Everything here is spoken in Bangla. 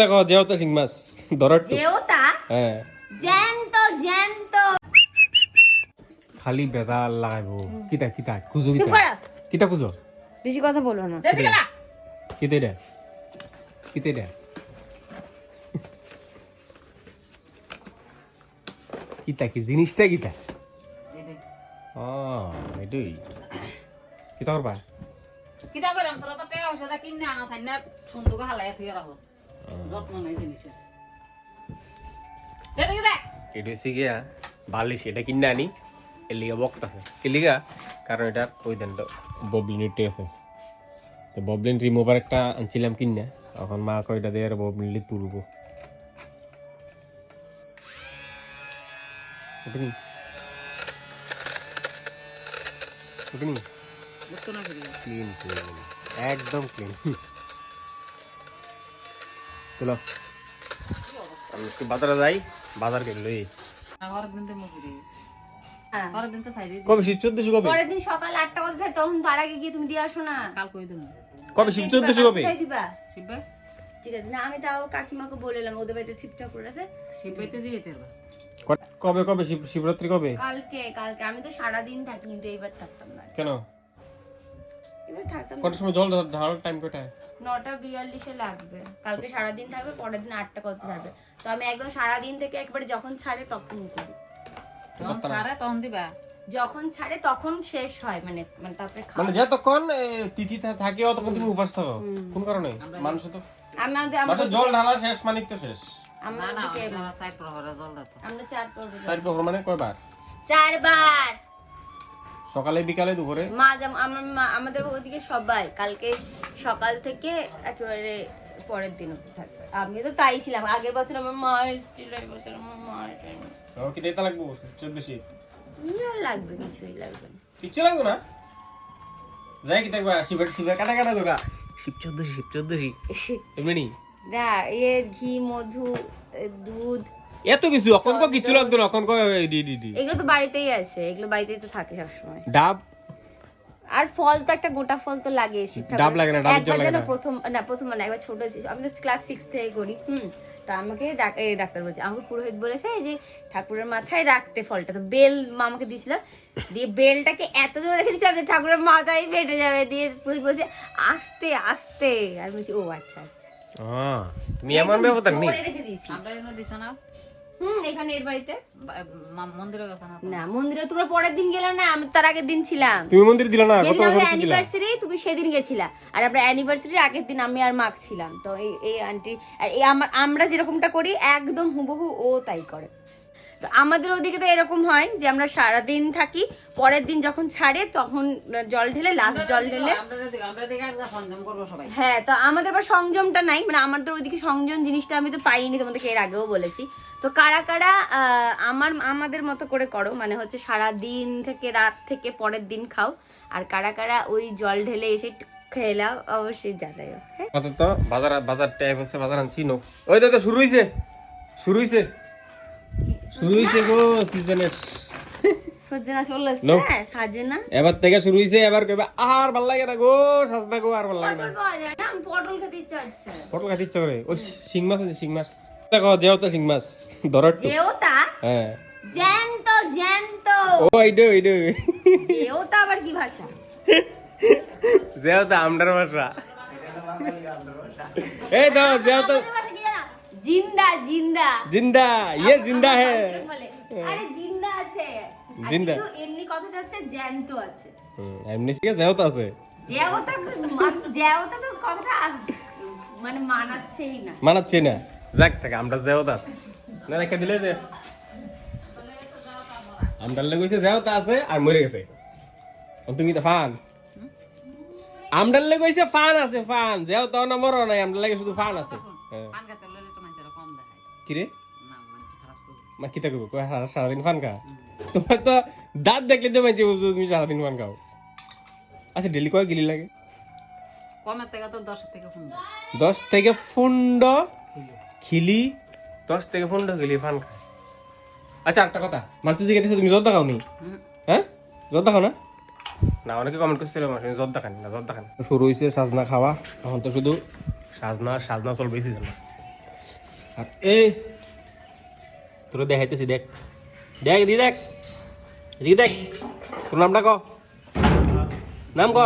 দেখো যেহেতু শিং মাছ ধরার তো। যেওতা হ্যাঁ। জ্যান্ত জ্যান্ত। খালি বেদাল লাগাইবো কিতা কিতা খুঁজো কিতা? কিতা খুঁজো? বেশি কথা বলো না। কিতে এটা? কিতে এটা? কিতা কি জিনিসটা কিতা? ও এটাই কিতা করবা? কিটা করাম তোরা তো টাকা পয়সা কিনে আনা থাইনা সুন্দর হালাই তুই রাখো যত্ন নাই জিনিসের। এটা কি দেখ। এটা হচ্ছে গিয়া বালিশ এটা কিনে আনি এর লিগা বক্ত আছে। এর লিগা? কারণ এটার ওই দেন ববলিন ইটে আছে। তো ববলিন রিমুভার একটা আনছিলাম কিনে এখন মা কয়টা দিয়ে আর ববলিন তুলবো। উঠুনি। উঠুনি। একদম ক্লিন চলো। আমি একটু বাজারে যাই বাজার করে লই হ্যাঁ। কবে চোদ্দশো কবে? পরের দিন সকাল আটটা বাজে তখন তার আগে গিয়ে তুমি দিয়ে আসো না। কাল কই দেবো? কবে শিব চোদ্দশো কবে? দিবা ঠিক আছে না আমি তাও কাকিমাকে বলেলাম ওদের বাড়িতে শিব ঠাকুর আছে। শিববাইতে দিয়ে যেতে কবে কবে? শিব শিবরাত্রি কবে? কালকে কালকে। আমি তো সারাদিন থাকি কিন্তু এইবার থাকতাম না। কেন। কটার সময় জল ঢালার টাইম কটায় নটা বিয়াল্লিশে লাগবে। কালকে সারাদিন থাকবে পরের দিন আটটা কত ছাড়বে তো আমি একদম সারাদিন থেকে একবারে যখন ছাড়ে তখন করি। তখন সারে তখন দিবা? যখন ছাড়ে তখন শেষ হয় মানে মানে তারপরে মানে যতক্ষণ তিথি থাকে অতক্ষণ তুমি উপাস থাকো। কোন কারণে মানুষ তো আমাদের আমাদের জল ঢালা শেষ মানিক তো শেষ। না না আমাদের যারা সাইড প্রহরে জল দিত আমরা চার প্রহর মানে কয়বার? চারবার! সকালে বিকালে দুপুরে? মা যেমন আমার মা আমাদের ওদিকে সবাই। কালকে সকাল থেকে একেবারে পরের দিন অব্দি থাকবে। আমি তো তাই ছিলাম। আগের বছর আমার মা এসেছিল এই বছর আমার মা আসেনি। কি দিতে লাগবো চোদ্দশি কি আর লাগবে কিছুই লাগবে না। কিচ্ছু লাগবে না? যাই কি দেখবা শিবের শিবের কাটা কাটা করবা শিব চোদ্দশি শিব চোদ্দশি এমনি? না ইয়ে ঘি মধু দুধ এত কিছু এখন কো কিচ্ছু লাগতো না এখন কয় ডি ডি ডি এগুলো তো বাড়িতেই আছে এগুলো বাড়িতেই তো থাকে সবসময়। ডাব? আর ফল তো একটা গোটা ফল তো লাগে ডাব লাগে না, ডাবের জল লাগে না। প্রথম না প্রথম মানে একবার ছোট ছিল। আমি তো ক্লাস সিক্স থেকে করি হুম। তা আমাকে ডাক- ডাক্তার বলছে আমাকে পুরোহিত বলেছে যে ঠাকুরের মাথায় রাখতে ফলটা। তো বেল মা আমাকে দিয়েছিল দিয়ে বেলটাকে এত জোরে রেখে দিয়েছিলাম যে ঠাকুরের মাথায় ফেটে যাবে। দিয়ে পুরোহিত বলছে আস্তে আস্তে। আমি বলছি ও আচ্ছা আচ্ছা। তুমি এমন ব্যবধান নেই জোরে রেখে দিয়েছি। আমরা দিছ না। হুম এখানে এর বাড়িতে। মন্দিরে গেছ না না মন্দিরে তোমরা পরের দিন গেলাম না আমি তার আগের দিন ছিলাম। তুমি মন্দির দিলা না গত বছর আমাদের তো দিলা অ্যানিভার্সারি তুমি সেদিন গেছিলা। আর আমরা অ্যানিভার্সারি আগের দিন আমি আর মাক ছিলাম। তো এই এই আন্টি আর এই আমরা যেরকমটা করি একদম হুবহু ও তাই করে। তো আমাদের ওদিকে তো এরকম হয় যে আমরা সারাদিন থাকি পরের দিন যখন ছাড়ে তখন জল ঢেলে লাস্ট জল ঢেলে আমরা দেখি আমরা দেখে আজকে সঞ্জম করব সবাই। হ্যাঁ তো আমাদের আবার সংযমটা নাই মানে আমাদের ওইদিকে সংযম জিনিসটা আমি তো পাইনি তোমাদেরকে এর আগেও বলেছি। তো কারা কারা আহ, আমার আমাদের মতো করে করো মানে হচ্ছে সারা দিন থেকে রাত থেকে পরের দিন খাও আর কারা কারা ওই জল ঢেলে এসে খেয়ে নাও অবশ্যই জানাই হ্যাঁ? আপাতত বাজার বাজার টাইপ হচ্ছে বাজার আনছি নো ওই দাদা শুরু হইছে শুরু হইছে। শুরু হইছে গো সিজনের সজ্জনা চলে. হ্যাঁ এবার থেকে শুরু হইছে এবার কইবা আর ভালো লাগে না গো সাজনা গো আর ভালো লাগে না। পটল পাওয়া যায় না আমি পটল খেতে ইচ্ছা হচ্ছে। পটল খাইতে ইচ্ছা করে? ওই শিং মাছ আছে শিং মাছ। দেখো যেহেতু শিং মাছ ধরার যেওতা? হ্যাঁ। জ্যান্ত জ্যান্ত। ও যেওতা আবার কি ভাষা? এই তো যেহেতু আমাদের ভাষা কি জানো? জিন্দা জিন্দা। জিন্দা ইয়ে জিন্দা হে। আরে জিন্দা আছে। জিন্দা। এমনি কথাটা হচ্ছে জ্যান্ত আছে। এমনি ঠিক আছে আছে। জ্যাওতা জ্যাওতা তো কথাটা মানে মানাচ্ছেই না। মানাচ্ছি না। যাক থাকে আমরা যেহেতু আছে। না রেখে দিলে যে আমটার লেগে হইছে যেহেতু আছে আর মরে গেছে। তুমি তো ফান। আমটার লেগে ফান আছে ফান। যেহেতু না মরো নাই আমটার লেগে শুধু ফান আছে। কিরে? মা কিতা করব কয় সারা- সারাদিন ফান খা। তোমার তো দাঁত দেখলে তো মানছি বুঝছ তুমি সারাদিন ফান খাও। আচ্ছা ডেলি কয় গিলি লাগে? কমের থেকে তো দশের থেকে ফোন দশ থেকে ফুন্ড খিলি। দশ থেকে ফুন্ড খিলি ফান খায় আচ্ছা একটা কথা। মানুষ জিজ্ঞেস তুমি জর্দা খাও নি হ্যাঁ? জর্দা খাও না? না অনেকে কমেন্ট করছিল মানুষ জর্দা খান না জর্দা খান। শুরু হয়েছে সাজনা খাওয়া। এখন তো শুধু সাজনা সাজনা চলবে সিজন আর এই তোরা দেখাইতেছি দেখ দেখ দি দেখ এদিকে দেখ তোর নামটা ক নাম ক